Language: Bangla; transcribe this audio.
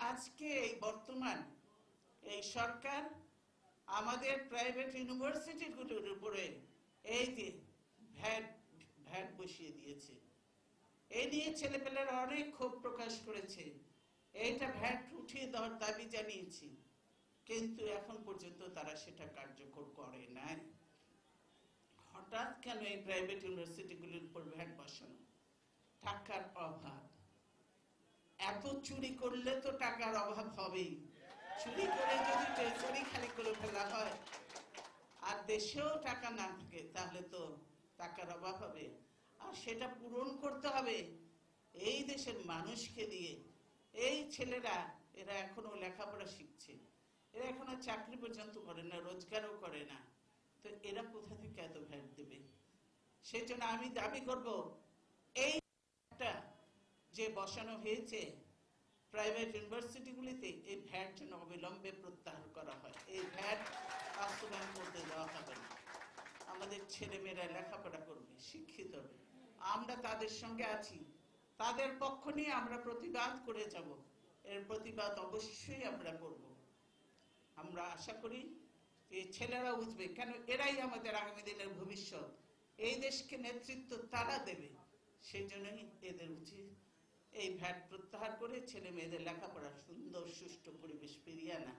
আজকে এই বর্তমান এই সরকার আমাদের প্রাইভেট ইউনিভার্সিটিগুলোর উপরে এই যে ভ্যাট ভ্যাট বসিয়ে দিয়েছে। এই নিয়ে ছেলেপেলেরা অনেক ক্ষোভ প্রকাশ করেছে। এইটা ভ্যাট উঠিয়ে দেওয়ার দাবি জানিয়েছি। কিন্তু এখন পর্যন্ত তারা সেটা কার্যকর করে নাই। হঠাৎ কেন এই প্রাইভেট ইউনিভার্সিটিগুলির উপর ভ্যাট বসানো? টাকার অভাব। এত চুরি করলে তো টাকার অভাব হবেই। চুরি করে যদি ট্রেজারি খালি করে ফেলা হয়, আর দেশেও টাকা না থাকে, তাহলে তো টাকার অভাব হবে। আর সেটা পূরণ করতে হবে এই দেশের মানুষকে দিয়ে এই ছেলেরা, এরা এখনও লেখাপড়া শিখছে। এরা এখনও চাকরি পর্যন্ত করে না, রোজগারও করে না। তো এরা কোথা থেকে এত ভ্যাট দেবে? সেই জন্য আমি দাবি করব, এই যে বসানো হয়েছে প্রাইভেট ইউনিভার্সিটিগুলিতে এই ভ্যাট যেন অবিলম্বে প্রত্যাহার করা হয়। এই ভ্যাট বাস্তবায়ন করতে দেওয়া হবে না। আমাদের ছেলেমেয়েরা লেখাপড়া করবে, শিক্ষিত। হবে আমরা তাদের সঙ্গে আছি। তাদের পক্ষ নিয়ে আমরা প্রতিবাদ করে যাব। এর প্রতিবাদ অবশ্যই আমরা করব। আমরা আশা করি যে ছেলেরা বুঝবে, কেন এরাই আমাদের আগামী দিনের ভবিষ্যৎ। এই দেশকে নেতৃত্ব তারা দেবে সেই জন্যই এদের উচিত এই ভ্যাট প্রত্যাহার করে ছেলে মেয়েদের লেখাপড়ার সুন্দর সুষ্ঠু পরিবেশ ফিরিয়ে আনা।